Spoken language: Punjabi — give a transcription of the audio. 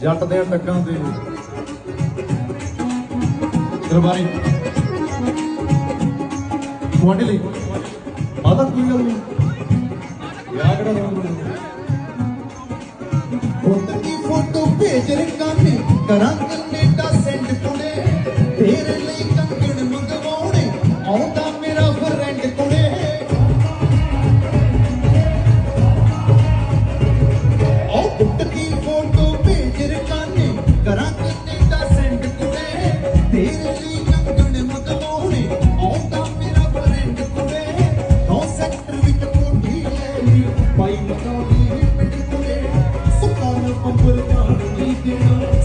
ਜੱਟ ਦੇ ਟੱਕਾਂ ਤੇ। ਦਰਬਾਰੀ। ਤੁਹਾਡੇ ਲਈ ਮਾਤਾ ਕੋਈ ਗੱਲ ਨਹੀਂ ਵਿਆਹ ਕਿਹੜਾ ਰੋਣਾ ਦੀ ਫੋਟੋ ਭੇਜ ਰੰਗਾਂ ਕਰਾਂ ਕੈਨੇਡਾ ਸੈਂਡ ਕੁੜੇ ਤੇਰੇ ਲਈ ਪਾਈ ਪਤਾ ਨਹੀਂ ਕਿਤੇ ਸੁਕਾਨ ਅੰਬਰ ਪਾਣੀ ਦੇਣਾ